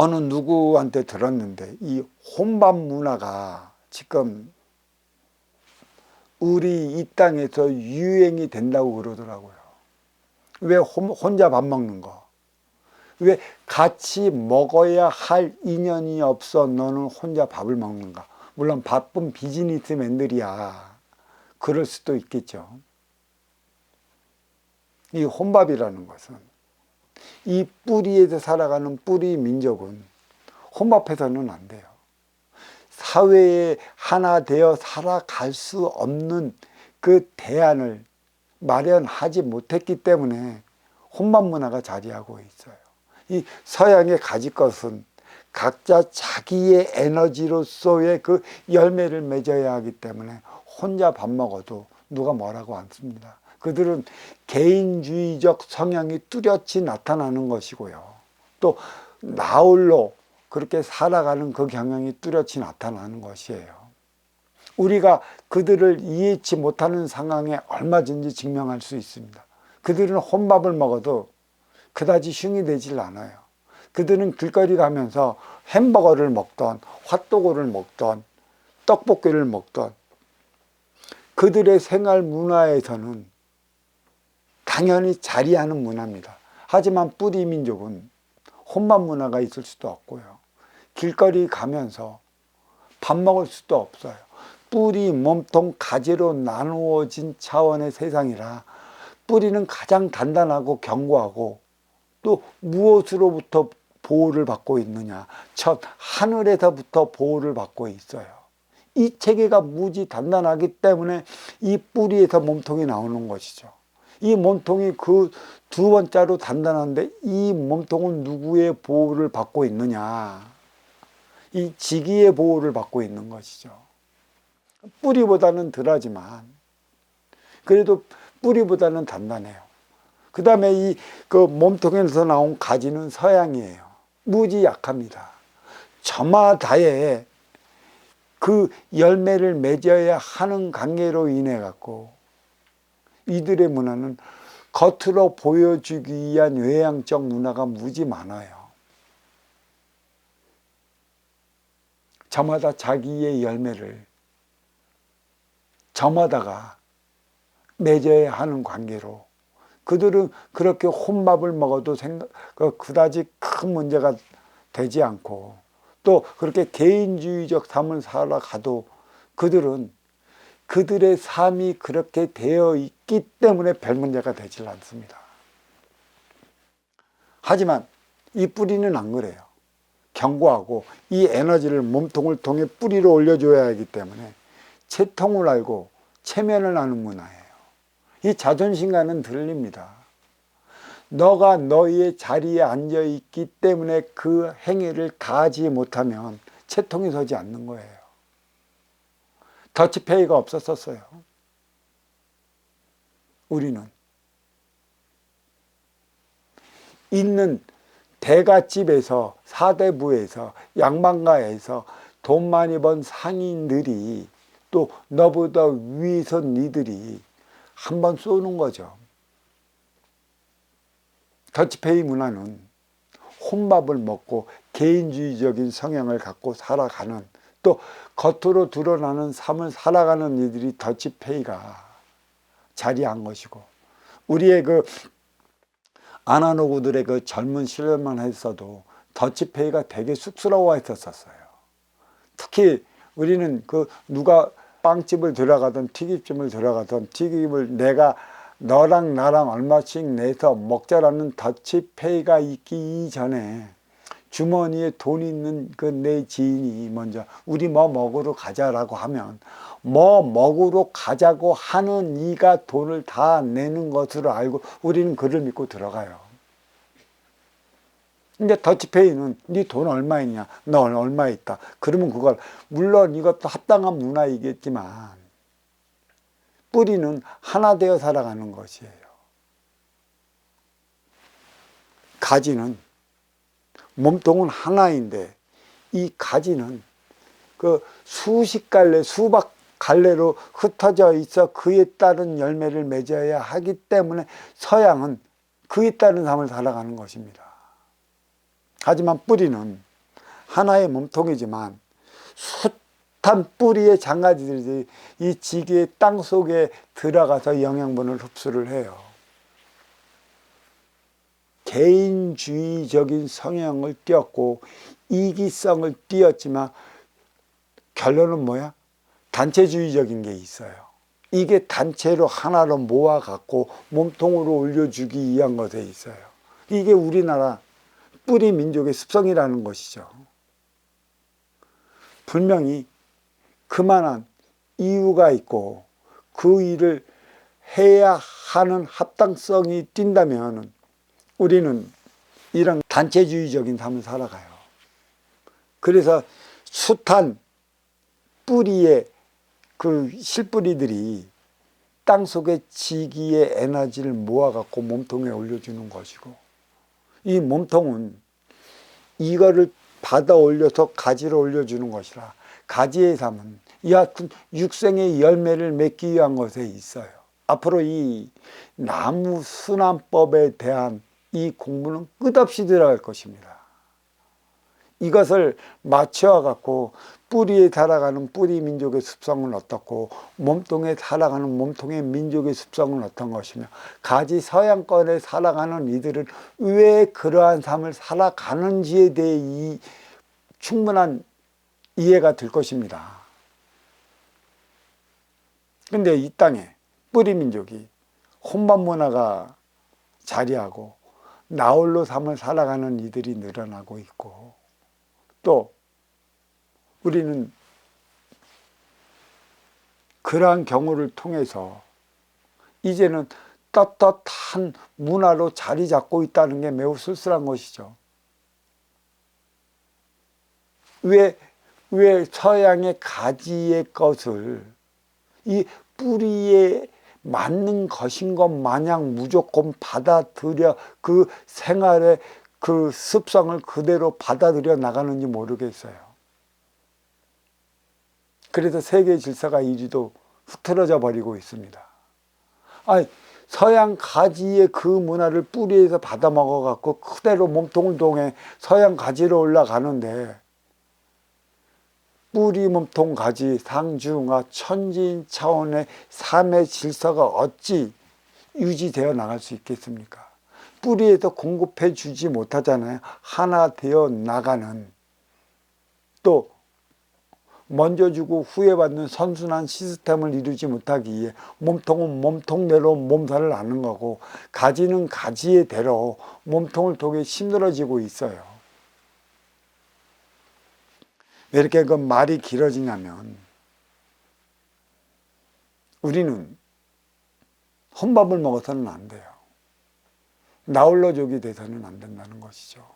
어느 누구한테 들었는데 이 혼밥 문화가 지금 우리 이 땅에서 유행이 된다고 그러더라고요. 왜 혼- 혼자 밥 먹는 거? 왜 같이 먹어야 할 인연이 없어 너는 혼자 밥을 먹는가? 물론 바쁜 비즈니스맨들이야. 그럴 수도 있겠죠. 이 혼밥이라는 것은 이 뿌리에서 살아가는 뿌리 민족은 혼밥해서는 안 돼요. 사회에 하나 되어 살아갈 수 없는 그 대안을 마련하지 못했기 때문에 혼밥 문화가 자리하고 있어요. 이 서양의 가질 것은 각자 자기의 에너지로서의 그 열매를 맺어야 하기 때문에 혼자 밥 먹어도 누가 뭐라고 안 씁니다. 그들은 개인주의적 성향이 뚜렷이 나타나는 것이고요. 또 나홀로 그렇게 살아가는 그 경향이 뚜렷이 나타나는 것이에요. 우리가 그들을 이해치 못하는 상황에 얼마든지 증명할 수 있습니다. 그들은 혼밥을 먹어도 그다지 흉이 되질 않아요. 그들은 길거리 가면서 햄버거를 먹던 핫도그를 먹던 떡볶이를 먹던 그들의 생활 문화에서는 당연히 자리하는 문화입니다. 하지만 뿌리 민족은 혼밥 문화가 있을 수도 없고요. 길거리 가면서 밥 먹을 수도 없어요. 뿌리, 몸통, 가지로 나누어진 차원의 세상이라 뿌리는 가장 단단하고 견고하고 또 무엇으로부터 보호를 받고 있느냐? 첫 하늘에서부터 보호를 받고 있어요. 이 체계가 무지 단단하기 때문에 이 뿌리에서 몸통이 나오는 것이죠. 이 몸통이 그 두 번째로 단단한데 이 몸통은 누구의 보호를 받고 있느냐? 이 지기의 보호를 받고 있는 것이죠. 뿌리보다는 덜하지만 그래도 뿌리보다는 단단해요. 그 다음에 이 그 몸통에서 나온 가지는 서양이에요. 무지 약합니다. 저마다의 그 열매를 맺어야 하는 관계로 인해 갖고 이들의 문화는 겉으로 보여주기 위한 외향적 문화가 무지 많아요. 저마다 자기의 열매를 저마다가 맺어야 하는 관계로 그들은 그렇게 혼밥을 먹어도 생각, 그 그다지 큰 문제가 되지 않고 또 그렇게 개인주의적 삶을 살아가도 그들은 그들의 삶이 그렇게 되어 있기 때문에 별 문제가 되질 않습니다. 하지만 이 뿌리는 안 그래요. 견고하고 이 에너지를 몸통을 통해 뿌리로 올려줘야 하기 때문에 채통을 알고 체면을 하는 문화예요. 이 자존심과는 들립니다. 너가 너의 자리에 앉아 있기 때문에 그 행위를 다하지 못하면 채통이 서지 않는 거예요. 더치페이가 없었었어요. 우리는 있는 대갓집에서 사대부에서 양반가에서 돈 많이 번 상인들이 또 너보다 위에서 니들이 한번 쏘는 거죠. 더치페이 문화는 혼밥을 먹고 개인주의적인 성향을 갖고 살아가는 또 겉으로 드러나는 삶을 살아가는 이들이 더치페이가 자리한 것이고 우리의 그 아나노구들의 그 젊은 시절만 했어도 더치페이가 되게 쑥스러워 했었어요. 특히 우리는 그 누가 빵집을 들어가든 튀김집을 들어가든 튀김을 내가 너랑 나랑 얼마씩 내서 먹자라는 더치페이가 있기 이전에 주머니에 돈 있는 그 내 지인이 먼저 우리 뭐 먹으러 가자라고 하면 뭐 먹으러 가자고 하는 이가 돈을 다 내는 것으로 알고 우리는 그를 믿고 들어가요. 근데 더치페이는 네 돈 얼마 있냐? 너 얼마 있다. 그러면 그걸 물론 이것도 합당한 문화이겠지만 뿌리는 하나 되어 살아가는 것이에요. 가지는 몸통은 하나인데 이 가지는 그 수십 갈래 수박 갈래로 흩어져 있어 그에 따른 열매를 맺어야 하기 때문에 서양은 그에 따른 삶을 살아가는 것입니다. 하지만 뿌리는 하나의 몸통이지만 숱한 뿌리의 장가지들이 이 지기의 땅 속에 들어가서 영양분을 흡수를 해요. 개인주의적인 성향을 띄었고 이기성을 띄었지만 결론은 뭐야? 단체주의적인 게 있어요. 이게 단체로 하나로 모아갖고 몸통으로 올려주기 위한 것에 있어요. 이게 우리나라 뿌리 민족의 습성이라는 것이죠. 분명히 그만한 이유가 있고 그 일을 해야 하는 합당성이 뛴다면 우리는 이런 단체주의적인 삶을 살아가요. 그래서 숱한 뿌리의 그 실뿌리들이 땅 속의 지기의 에너지를 모아갖고 몸통에 올려주는 것이고 이 몸통은 이거를 받아 올려서 가지로 올려주는 것이라 가지의 삶은 이 같은 육생의 열매를 맺기 위한 것에 있어요. 앞으로 이 나무 순환법에 대한 이 공부는 끝없이 들어갈 것입니다. 이것을 맞춰 갖고 뿌리에 살아가는 뿌리 민족의 습성은 어떻고 몸통에 살아가는 몸통의 민족의 습성은 어떤 것이며 가지 서양권에 살아가는 이들은 왜 그러한 삶을 살아가는지에 대해 이 충분한 이해가 될 것입니다. 근데 이 땅에 뿌리 민족이 혼밥 문화가 자리하고 나홀로 삶을 살아가는 이들이 늘어나고 있고 또 우리는 그러한 경우를 통해서 이제는 떳떳한 문화로 자리 잡고 있다는 게 매우 쓸쓸한 것이죠. 왜, 왜 서양의 가지의 것을 이 뿌리에 맞는 것인 것 마냥 무조건 받아들여 그 생활의 그 습성을 그대로 받아들여 나가는지 모르겠어요. 그래서 세계 질서가 이리도 흐트러져 버리고 있습니다. 아니, 서양 가지의 그 문화를 뿌리에서 받아 먹어 갖고 그대로 몸통을 동해 서양 가지로 올라가는데 뿌리 몸통 가지 상중하 천지인 차원의 삶의 질서가 어찌 유지되어 나갈 수 있겠습니까? 뿌리에서 공급해 주지 못하잖아요. 하나 되어 나가는 또 먼저 주고 후에 받는 선순환 시스템을 이루지 못하기에 몸통은 몸통대로 몸살을 앓는 거고 가지는 가지의 대로 몸통을 통해 힘들어지고 있어요. 왜 이렇게 그 말이 길어지냐면 우리는 혼밥을 먹어서는 안 돼요. 나홀로족이 돼서는 안 된다는 것이죠.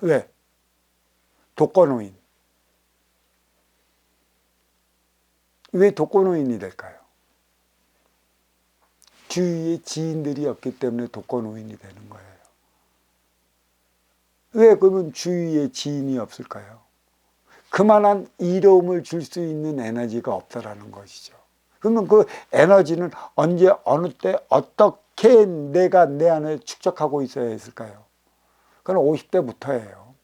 왜? 독거노인. 왜 독거노인이 될까요? 주위에 지인들이 없기 때문에 독거노인이 되는 거예요. 왜 그러면 주위에 지인이 없을까요? 그만한 이로움을 줄 수 있는 에너지가 없다라는 것이죠. 그러면 그 에너지는 언제 어느 때 어떻게 내가 내 안에 축적하고 있어야 했을까요? 그건 50대부터예요.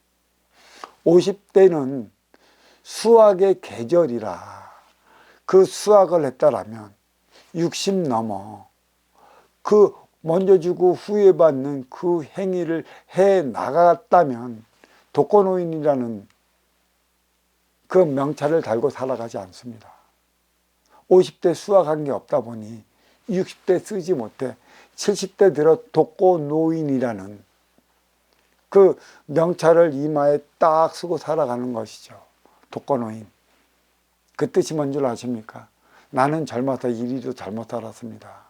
50대는 수학의 계절이라 그 수학을 했다라면 60 넘어 그 먼저 주고 후에 받는 그 행위를 해 나갔다면 독거노인이라는 그 명찰을 달고 살아가지 않습니다. 50대 수학한 게 없다 보니 60대 쓰지 못해 70대 들어 독거노인이라는 그 명찰을 이마에 딱 쓰고 살아가는 것이죠. 독거노인. 그 뜻이 뭔 줄 아십니까? 나는 젊어서 이리도 잘못 살았습니다.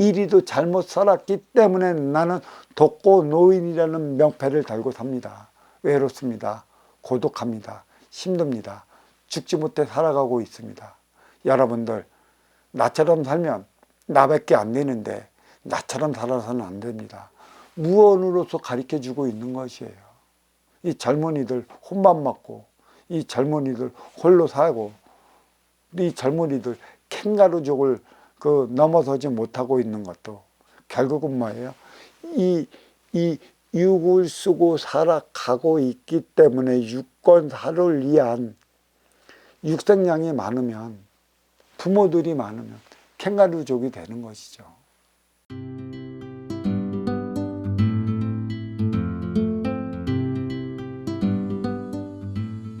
이리도 잘못 살았기 때문에 나는 독고 노인이라는 명패를 달고 삽니다. 외롭습니다. 고독합니다. 힘듭니다. 죽지 못해 살아가고 있습니다. 여러분들 나처럼 살면 나밖에 안 되는데 나처럼 살아서는 안 됩니다. 무언으로서 가르쳐 주고 있는 것이에요. 이 젊은이들 혼밥 먹고 이 젊은이들 홀로 살고 이 젊은이들 캥가루족을 그 넘어서지 못하고 있는 것도 결국은 뭐예요? 이, 이 육을 쓰고 살아가고 있기 때문에 유권사를 위한 육생량이 많으면 부모들이 많으면 캥가루족이 되는 것이죠.